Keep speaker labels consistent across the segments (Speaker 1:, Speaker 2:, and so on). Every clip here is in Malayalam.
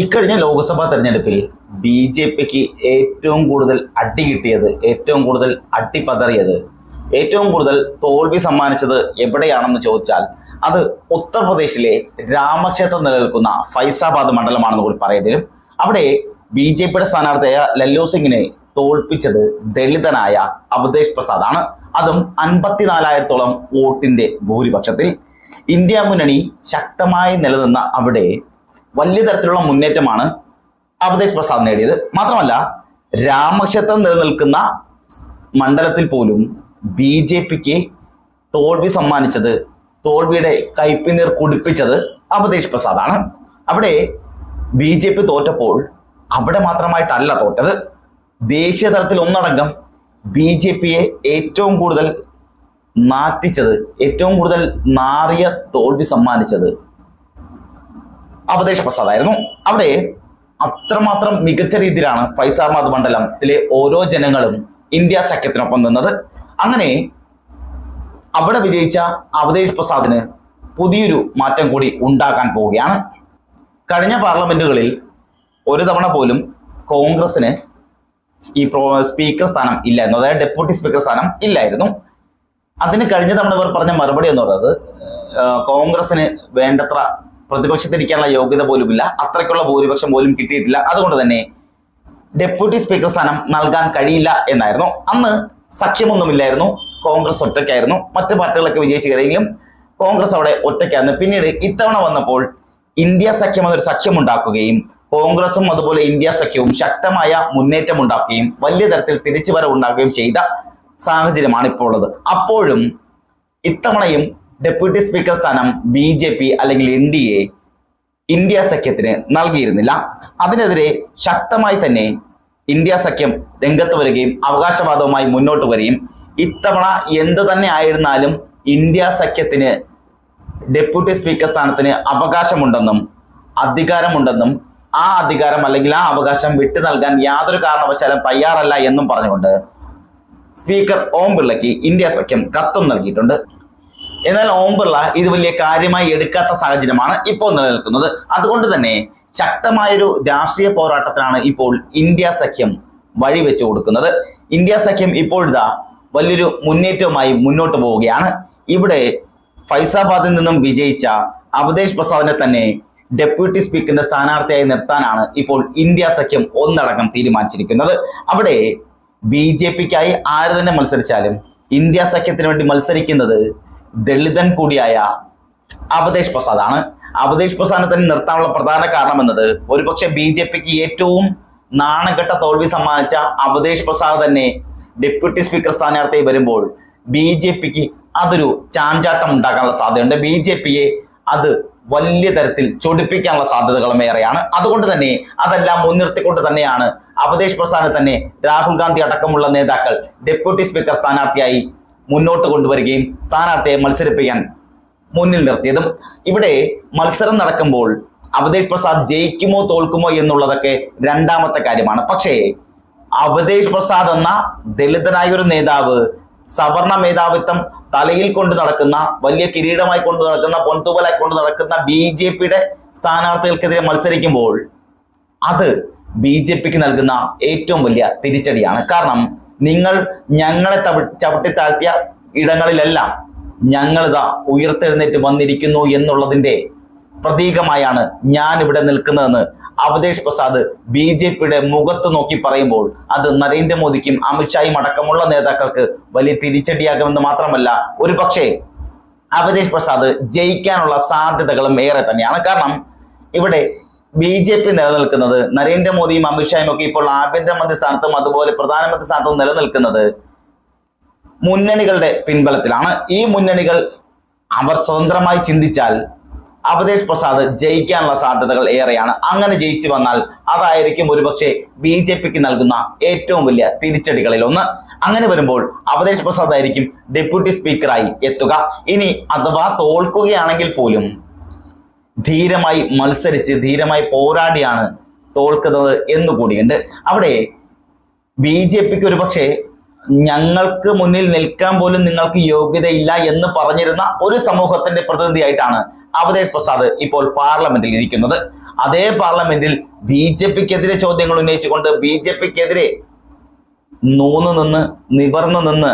Speaker 1: ഇക്കഴിഞ്ഞ ലോക്സഭാ തെരഞ്ഞെടുപ്പിൽ ബി ജെ പിക്ക് ഏറ്റവും കൂടുതൽ അടി കിട്ടിയത് ഏറ്റവും കൂടുതൽ അടി പതറിയത് ഏറ്റവും കൂടുതൽ തോൽവി സമ്മാനിച്ചത് എവിടെയാണെന്ന് ചോദിച്ചാൽ അത് ഉത്തർപ്രദേശിലെ രാമക്ഷേത്രം നിലനിൽക്കുന്ന ഫൈസാബാദ് മണ്ഡലമാണെന്ന് കൂടി പറയേണ്ടി വരും. അവിടെ ബി ജെ പിയുടെ സ്ഥാനാർത്ഥിയായ ലല്ലു സിംഗിനെ തോൽപ്പിച്ചത് ദളിതനായ അവധേഷ് ആണ് അതും അൻപത്തിനാലായിരത്തോളം വോട്ടിന്റെ ഭൂരിപക്ഷത്തിൽ. ഇന്ത്യ മുന്നണി ശക്തമായി നിലനിന്ന അവിടെ വലിയ തരത്തിലുള്ള മുന്നേറ്റമാണ് അവധേഷ് പ്രസാദ് നേടിയത്. മാത്രമല്ല രാമക്ഷേത്രം നിലനിൽക്കുന്ന മണ്ഡലത്തിൽ പോലും ബി ജെ പിക്ക് തോൽവി സമ്മാനിച്ചത് തോൽവിയുടെ കൈപ്പിനീർ കുടിപ്പിച്ചത് അവധേഷ് പ്രസാദാണ്. അവിടെ ബി ജെ പി തോറ്റപ്പോൾ അവിടെ മാത്രമായിട്ടല്ല തോറ്റത്. ദേശീയ തലത്തിൽ ഒന്നടങ്കം ബി ജെ പിയെ ഏറ്റവും കൂടുതൽ നാറ്റിച്ചത് ഏറ്റവും കൂടുതൽ നാറിയ തോൽവി സമ്മാനിച്ചത് അവധേഷ് പ്രസാദ് ആയിരുന്നു അവിടെ അത്രമാത്രം മികച്ച രീതിയിലാണ് ഫൈസാബാദ് മണ്ഡലത്തിലെ ഓരോ ജനങ്ങളും ഇന്ത്യ സഖ്യത്തിനൊപ്പം നിന്നത്. അങ്ങനെ അവിടെ വിജയിച്ച അവധേഷ് പ്രസാദിന് പുതിയൊരു മാറ്റം കൂടി ഉണ്ടാക്കാൻ പോവുകയാണ്. കഴിഞ്ഞ പാർലമെന്റുകളിൽ ഒരു തവണ പോലും കോൺഗ്രസിന് ഈ സ്പീക്കർ സ്ഥാനം ഇല്ലായിരുന്നു. അതായത് ഡെപ്യൂട്ടി സ്പീക്കർ സ്ഥാനം ഇല്ലായിരുന്നു. അതിന് കഴിഞ്ഞ തവണ ഇവർ പറഞ്ഞ മറുപടി എന്ന് പറയുന്നത് കോൺഗ്രസിന് വേണ്ടത്ര പ്രതിപക്ഷത്തിരിക്കാനുള്ള യോഗ്യത പോലുമില്ല. അത്രയ്ക്കുള്ള ഭൂരിപക്ഷം പോലും കിട്ടിയിട്ടില്ല. അതുകൊണ്ട് തന്നെ ഡെപ്യൂട്ടി സ്പീക്കർ സ്ഥാനം നൽകാൻ കഴിയില്ല എന്നായിരുന്നു. അന്ന് സഖ്യമൊന്നുമില്ലായിരുന്നു. കോൺഗ്രസ് ഒറ്റയ്ക്കായിരുന്നു. മറ്റു പാർട്ടികളൊക്കെ വിജയിച്ചു കയറിയെങ്കിലും കോൺഗ്രസ് അവിടെ ഒറ്റയ്ക്കായിരുന്നു. പിന്നീട് ഇത്തവണ വന്നപ്പോൾ ഇന്ത്യ സഖ്യം എന്നൊരു സഖ്യം ഉണ്ടാക്കുകയും കോൺഗ്രസും അതുപോലെ ഇന്ത്യ സഖ്യവും ശക്തമായ മുന്നേറ്റം ഉണ്ടാക്കുകയും വലിയ തരത്തിൽ തിരിച്ചുവരവ് ഉണ്ടാക്കുകയും ചെയ്ത സാഹചര്യമാണ് ഇപ്പോൾ ഉള്ളത് അപ്പോഴും ഇത്തവണയും ഡെപ്യൂട്ടി സ്പീക്കർ സ്ഥാനം ബി ജെ പി അല്ലെങ്കിൽ എൻ ഡി എ ഇന്ത്യ സഖ്യത്തിന് നൽകിയിരുന്നില്ല. അതിനെതിരെ ശക്തമായി തന്നെ ഇന്ത്യ സഖ്യം രംഗത്ത് വരികയും അവകാശവാദവുമായി മുന്നോട്ട് വരികയും ഇത്തവണ എന്ത് തന്നെ ആയിരുന്നാലും ഇന്ത്യ സഖ്യത്തിന് ഡെപ്യൂട്ടി സ്പീക്കർ സ്ഥാനത്തിന് അവകാശമുണ്ടെന്നും അധികാരമുണ്ടെന്നും ആ അധികാരം അല്ലെങ്കിൽ ആ അവകാശം വിട്ടു നൽകാൻ യാതൊരു കാരണവശാലും തയ്യാറല്ല എന്നും പറഞ്ഞുകൊണ്ട് സ്പീക്കർ ഓം ബിർളയ്ക്ക് ഇന്ത്യ സഖ്യം കത്തും നൽകിയിട്ടുണ്ട്. എന്നാൽ ഓം ഇത് വലിയ കാര്യമായി എടുക്കാത്ത സാഹചര്യമാണ് ഇപ്പോൾ നിലനിൽക്കുന്നത്. അതുകൊണ്ട് തന്നെ ശക്തമായൊരു രാഷ്ട്രീയ പോരാട്ടത്തിനാണ് ഇപ്പോൾ ഇന്ത്യ സഖ്യം വഴി വെച്ചു കൊടുക്കുന്നത്. ഇന്ത്യ സഖ്യം ഇപ്പോഴിതാ വലിയൊരു മുന്നേറ്റവുമായി മുന്നോട്ട് പോവുകയാണ്. ഇവിടെ ഫൈസാബാദിൽ നിന്നും വിജയിച്ച അവതേഷ് പ്രസാദിനെ തന്നെ ഡെപ്യൂട്ടി സ്പീക്കറിന്റെ സ്ഥാനാർത്ഥിയായി നിർത്താനാണ് ഇപ്പോൾ ഇന്ത്യ സഖ്യം ഒന്നടക്കം തീരുമാനിച്ചിരിക്കുന്നത്. അവിടെ ബി ജെ പിക്കായി ആര് തന്നെ മത്സരിച്ചാലും ഇന്ത്യ സഖ്യത്തിന് വേണ്ടി മത്സരിക്കുന്നത് ദളിതൻ കൂടിയായ അവതേഷ് പ്രസാദാണ് അവതേഷ് പ്രസാദിനെ തന്നെ നിർത്താനുള്ള പ്രധാന കാരണം എന്നത് ഒരുപക്ഷെ ബി ജെ പിക്ക് ഏറ്റവും നാണംകെട്ട തോൽവി സമ്മാനിച്ച അവതേഷ് പ്രസാദ് തന്നെ ഡെപ്യൂട്ടി സ്പീക്കർ സ്ഥാനാർത്ഥി വരുമ്പോൾ ബി ജെ പിക്ക് അതൊരു ചാഞ്ചാട്ടം ഉണ്ടാക്കാനുള്ള സാധ്യതയുണ്ട്. ബി ജെ പിയെ അത് വലിയ തരത്തിൽ ചൊടിപ്പിക്കാനുള്ള സാധ്യതകളും ഏറെയാണ്. അതുകൊണ്ട് തന്നെ അതെല്ലാം മുൻനിർത്തിക്കൊണ്ട് തന്നെയാണ് അവതേഷ് പ്രസാദിനെ തന്നെ രാഹുൽ ഗാന്ധി അടക്കമുള്ള നേതാക്കൾ ഡെപ്യൂട്ടി സ്പീക്കർ സ്ഥാനാർത്ഥിയായി മുന്നോട്ട് കൊണ്ടുവരികയും സ്ഥാനാർത്ഥിയെ മത്സരിപ്പിക്കാൻ മുന്നിൽ നിർത്തിയതും ഇവിടെ മത്സരം നടക്കുമ്പോൾ അവതേഷ് പ്രസാദ് ജയിക്കുമോ തോൽക്കുമോ എന്നുള്ളതൊക്കെ രണ്ടാമത്തെ കാര്യമാണ്. പക്ഷേ അവതേഷ് പ്രസാദ് എന്ന ദളിതനായ ഒരു നേതാവ് സവർണ മേധാവിത്വം തലയിൽ കൊണ്ട് നടക്കുന്ന വലിയ കിരീടമായി കൊണ്ട് നടക്കുന്ന പൊൻതൂവലായി കൊണ്ട് നടക്കുന്ന ബി ജെ പിയുടെ സ്ഥാനാർത്ഥികൾക്കെതിരെ മത്സരിക്കുമ്പോൾ അത് ബി ജെ പിക്ക് നൽകുന്ന ഏറ്റവും വലിയ തിരിച്ചടിയാണ്. കാരണം നിങ്ങൾ ഞങ്ങളെ തവി- ചവിട്ടിത്താഴ്ത്തിയ ഇടങ്ങളിലെല്ലാം ഞങ്ങളിതാ ഉയർത്തെഴുന്നേറ്റ് വന്നിരിക്കുന്നു എന്നുള്ളതിന്റെ പ്രതീകമായാണ് ഞാൻ ഇവിടെ നിൽക്കുന്നതെന്ന് അവതേഷ് പ്രസാദ് ബി ജെ പിയുടെ മുഖത്ത് നോക്കി പറയുമ്പോൾ അത് നരേന്ദ്രമോദിക്കും അമിത്ഷായും അടക്കമുള്ള നേതാക്കൾക്ക് വലിയ തിരിച്ചടിയാകുമെന്ന് മാത്രമല്ല ഒരു പക്ഷേ അവതേഷ് പ്രസാദ് ജയിക്കാനുള്ള സാധ്യതകളും ഏറെ തന്നെയാണ്. കാരണം ഇവിടെ ബി ജെ പി നിലനിൽക്കുന്നത് നരേന്ദ്രമോദിയും അമിത്ഷായും ഒക്കെ ഇപ്പോൾ ആഭ്യന്തരമന്ത്രി സ്ഥാനത്തും അതുപോലെ പ്രധാനമന്ത്രി സ്ഥാനത്തും നിലനിൽക്കുന്നത് മുന്നണികളുടെ പിൻബലത്തിലാണ്. ഈ മുന്നണികൾ അവർ സ്വതന്ത്രമായി ചിന്തിച്ചാൽ അവതേഷ് പ്രസാദ് ജയിക്കാനുള്ള സാധ്യതകൾ ഏറെയാണ്. അങ്ങനെ ജയിച്ചു വന്നാൽ അതായിരിക്കും ഒരുപക്ഷെ ബി ജെ പിക്ക് നൽകുന്ന ഏറ്റവും വലിയ തിരിച്ചടികളിൽ ഒന്ന്. അങ്ങനെ വരുമ്പോൾ അവതേഷ് പ്രസാദ് ആയിരിക്കും ഡെപ്യൂട്ടി സ്പീക്കറായി എത്തുക. ഇനി അഥവാ തോൽക്കുകയാണെങ്കിൽ പോലും ധീരമായി മത്സരിച്ച് ധീരമായി പോരാടിയാണ് തോൽക്കുന്നത് എന്നുകൂടിയുണ്ട് അവിടെ ബി ജെ പിക്ക് ഒരു പക്ഷേ ഞങ്ങൾക്ക് മുന്നിൽ നിൽക്കാൻ പോലും നിങ്ങൾക്ക് യോഗ്യതയില്ല എന്ന് പറഞ്ഞിരുന്ന ഒരു സമൂഹത്തിന്റെ പ്രതിനിധിയായിട്ടാണ് അവതേഷ് പ്രസാദ് ഇപ്പോൾ പാർലമെന്റിൽ ഇരിക്കുന്നത്. അതേ പാർലമെന്റിൽ ബി ജെ പിക്കെതിരെ ചോദ്യങ്ങൾ ഉന്നയിച്ചുകൊണ്ട് ബി ജെ പിക്കെതിരെ നൂന്നു നിന്ന് നിവർന്നു നിന്ന്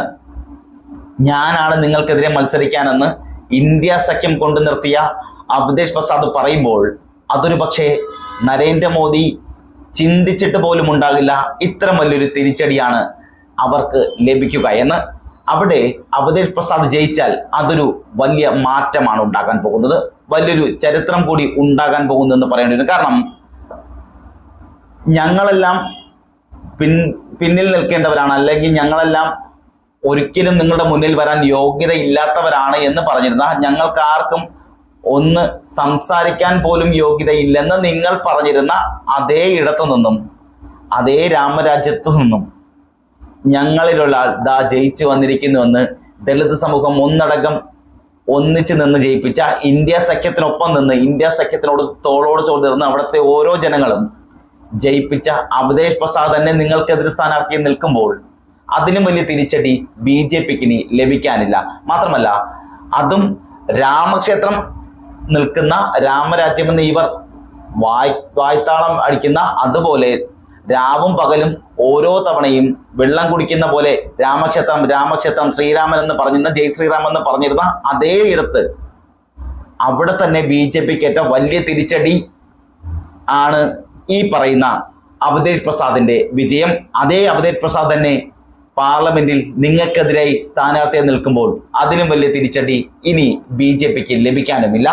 Speaker 1: ഞാനാണ് നിങ്ങൾക്കെതിരെ മത്സരിക്കാനെന്ന് ഇന്ത്യ സഖ്യം കൊണ്ടു നിർത്തിയ അബ്ദേശ് പ്രസാദ് പറയുമ്പോൾ അതൊരു പക്ഷേ നരേന്ദ്രമോദി ചിന്തിച്ചിട്ട് പോലും ഉണ്ടാകില്ല ഇത്തരം വലിയൊരു തിരിച്ചടിയാണ് അവർക്ക് ലഭിക്കുക എന്ന്. അവിടെ അവതേഷ് പ്രസാദ് ജയിച്ചാൽ അതൊരു വലിയ മാറ്റമാണ് ഉണ്ടാകാൻ പോകുന്നത്. വലിയൊരു ചരിത്രം കൂടി ഉണ്ടാകാൻ പോകുന്നു എന്ന് പറയേണ്ടി വരും. കാരണം ഞങ്ങളെല്ലാം പിൻ പിന്നിൽ നിൽക്കേണ്ടവരാണ് അല്ലെങ്കിൽ ഞങ്ങളെല്ലാം ഒരിക്കലും നിങ്ങളുടെ മുന്നിൽ വരാൻ യോഗ്യതയില്ലാത്തവരാണ് എന്ന് പറഞ്ഞിരുന്ന ഞങ്ങൾക്ക് ആർക്കും ഒന്ന് സംസാരിക്കാൻ പോലും യോഗ്യതയില്ലെന്ന് നിങ്ങൾ പറഞ്ഞിരുന്ന അതേ ഇടത്തു നിന്നും അതേ രാമരാജ്യത്തു നിന്നും ഞങ്ങളിലൊരാൾ ദാ ജയിച്ചു വന്നിരിക്കുന്നുവെന്ന് ദളിത് സമൂഹം ഒന്നടങ്കം ഒന്നിച്ചു നിന്ന് ജയിപ്പിച്ച ഇന്ത്യ സഖ്യത്തിനൊപ്പം നിന്ന് ഇന്ത്യ സഖ്യത്തിനോട് തോളോട് തോൾ നിന്ന് അവിടുത്തെ ഓരോ ജനങ്ങളും ജയിപ്പിച്ച അവതേഷ് പ്രസാദ് തന്നെ നിങ്ങൾക്കെതിരെ സ്ഥാനാർത്ഥിയെ നിൽക്കുമ്പോൾ അതിനും വലിയ തിരിച്ചടി ബി ജെ പിക്ക് ഇനി ലഭിക്കാനില്ല. മാത്രമല്ല അതും രാമക്ഷേത്രം നിൽക്കുന്ന രാമരാജ്യമെന്ന് ഇവർ വായ് വായ്ത്താളം അടിക്കുന്ന അതുപോലെ രാവും പകലും ഓരോ തവണയും വെള്ളം കുടിക്കുന്ന പോലെ രാമക്ഷേത്രം രാമക്ഷേത്രം ശ്രീരാമൻ എന്ന് പറഞ്ഞിരുന്ന ജയ് ശ്രീറാം എന്ന് പറഞ്ഞിരുന്ന അതേ ഇടത്ത് അവിടെ തന്നെ ബി ജെ പിക്ക് ഏറ്റവും വലിയ തിരിച്ചടി ആണ് ഈ പറയുന്ന അവതേഷ് പ്രസാദിന്റെ വിജയം. അതേ അവതേഷ് പ്രസാദ് തന്നെ പാർലമെന്റിൽ നിങ്ങൾക്കെതിരായി സ്ഥാനാർത്ഥിയെ നിൽക്കുമ്പോൾ അതിലും വലിയ തിരിച്ചടി ഇനി ബി ജെ പിക്ക് ലഭിക്കാനുമില്ല.